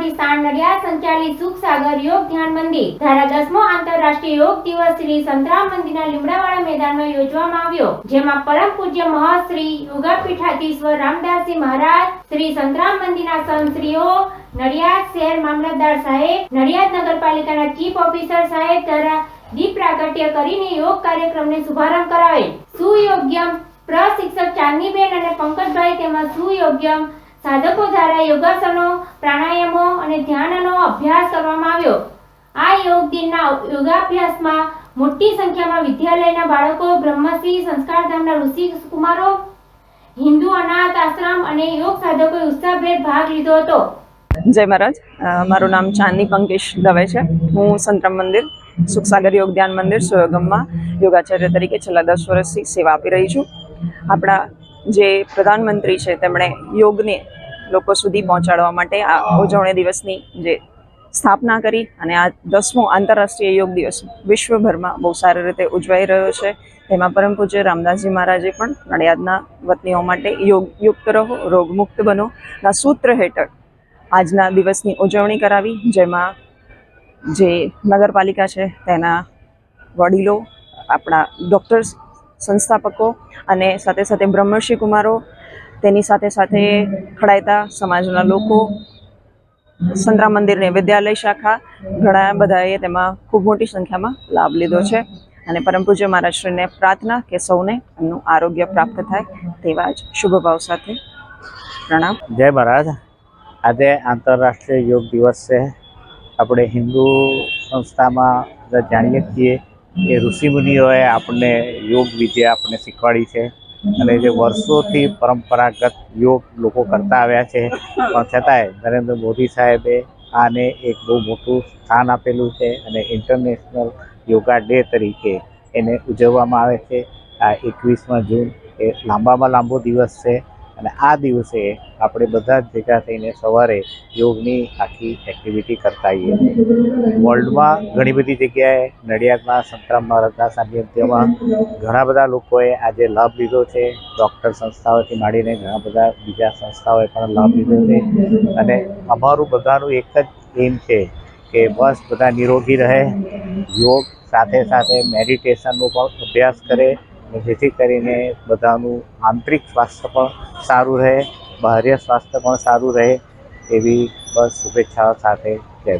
ચાલી સુખ સાગર યોગ ધ્યાન મંદિર. ધારા દસમો આંતરરાષ્ટ્રીય યોગ દિવસ શ્રી સંતરામ મંદિરના લીમડાવાળા મેદાનમાં યોજવામાં આવ્યો, જેમાં પરમ પૂજ્ય મહાશ્રી યોગાપીઠાધીશ્વર રામદાસજી મહારાજ, શ્રી સંતરામ મંદિરના સંતશ્રીઓ, નડિયાદ શહેર મામલતદાર સાહેબ, નડિયાદ નગરપાલિકાના ચીફ ઓફિસર સાહેબ દ્વારા દીપ પ્રાગટ્ય કરીને યોગ કાર્યક્રમને શુભારંભ કરાવેલ સુયોગ્યમ પ્રશિક્ષક ચાંદનીબેન અને પંકજભાઈ તેમાં સુયોગ્યમ સાધકો દ્વારા યોગાસનો, પ્રાણાયામો અને ધ્યાનનો અભ્યાસ કરવામાં આવ્યો. આ યોગ દિનના યોગાભ્યાસમાં મોટી સંખ્યામાં વિદ્યાલયના બાળકો બ્રહ્મસિંહ સંસ્કારધામના ઋષિ કુમારો, હિન્દુ અનાથ આશ્રમ અને યોગ સાધકોએ ઉત્સાહભેર ભાગ લીધો હતો. જય મહારાજ. મારું નામ ચાંદની પંકેશ દવે છે. હું સંતરામ મંદિર, સુખસાગર યોગ ધ્યાન મંદિર, સુયોગમમાં યોગાચાર્ય તરીકે છેલ્લા દસ વર્ષથી સેવા આપી રહી છું. આપણા જે પ્રધાનમંત્રી છે, તેમણે યોગને લોકો સુધી પહોંચાડવા માટે આ ઉજવણી દિવસની જે સ્થાપના કરી અને આ દસમો આંતરરાષ્ટ્રીય યોગ દિવસ વિશ્વભરમાં બહુ સારી રીતે ઉજવાઈ રહ્યો છે. તેમાં પરમ પૂજ્ય રામદાસજી મહારાજે પણ નડિયાદના વતનીઓ માટે યોગ યુક્ત રહો, રોગમુક્ત બનો. ના સૂત્ર હેઠળ આજના દિવસની ઉજવણી કરાવી, જેમાં જે નગરપાલિકા છે, તેના વડીલો, આપણા ડૉક્ટર્સ સંસ્થાપકો અને સાથે સાથે બ્રહ્મર્ષિ કુમારો તેની સાથે સાથે ખડાયતા સમાજના લોકો સંતરામ મંદિરની વિદ્યાલય શાખા, ઘણા બધાએ તેમાં ખૂબ મોટી સંખ્યામાં લાભ લીધો છે. અને પરમ પૂજ્ય મહારાજશ્રીને પ્રાર્થના કે સૌને એમનું આરોગ્ય પ્રાપ્ત થાય તેવા જ શુભભાવ સાથે પ્રણામ. જય મહારાજ. આજે આંતરરાષ્ટ્રીય યોગ દિવસ છે. આપણે હિન્દુ સંસ્થામાં જાણીએ છીએ કે ઋષિમુનિઓએ આપણને યોગ વિદ્યા આપણને શીખવાડી છે. અને જે વર્ષોથી પરંપરાગત યોગ લોકો કરતા આવ્યા છે પણ છતાંય નરેન્દ્ર મોદી સાહેબે આને એક બહુ મોટું સ્થાન આપેલું છે અને ઇન્ટરનેશનલ યોગા ડે તરીકે એને ઉજવવામાં આવે છે. આ એકવીસમાં જૂન એ લાંબામાં લાંબો દિવસ છે. અને આ દિવસે આપણે બધા જ ભેગા થઈને સવારે યોગની આખી એક્ટિવિટી કરતા આવીએ. વર્લ્ડમાં ઘણી બધી જગ્યાએ નડિયાદમાં સંતરામ મહારાજના સાનિધ્યમાં ઘણા બધા લોકોએ આજે લાભ લીધો છે. ડૉક્ટર સંસ્થાઓથી માંડીને ઘણા બધા બીજા સંસ્થાઓએ પણ લાભ લીધો છે. અને અમારું બધાનું એક જ એમ છે કે બસ બધા નિરોગી રહે. યોગ સાથે સાથે મેડિટેશનનો પણ અભ્યાસ કરે. જેથી કરીને બધાનું આંતરિક સ્વાસ્થ્ય પણ સારું રહે, બાહ્ય સ્વાસ્થ્ય પણ સારું રહે એવી બસ શુભેચ્છાઓ સાથે જય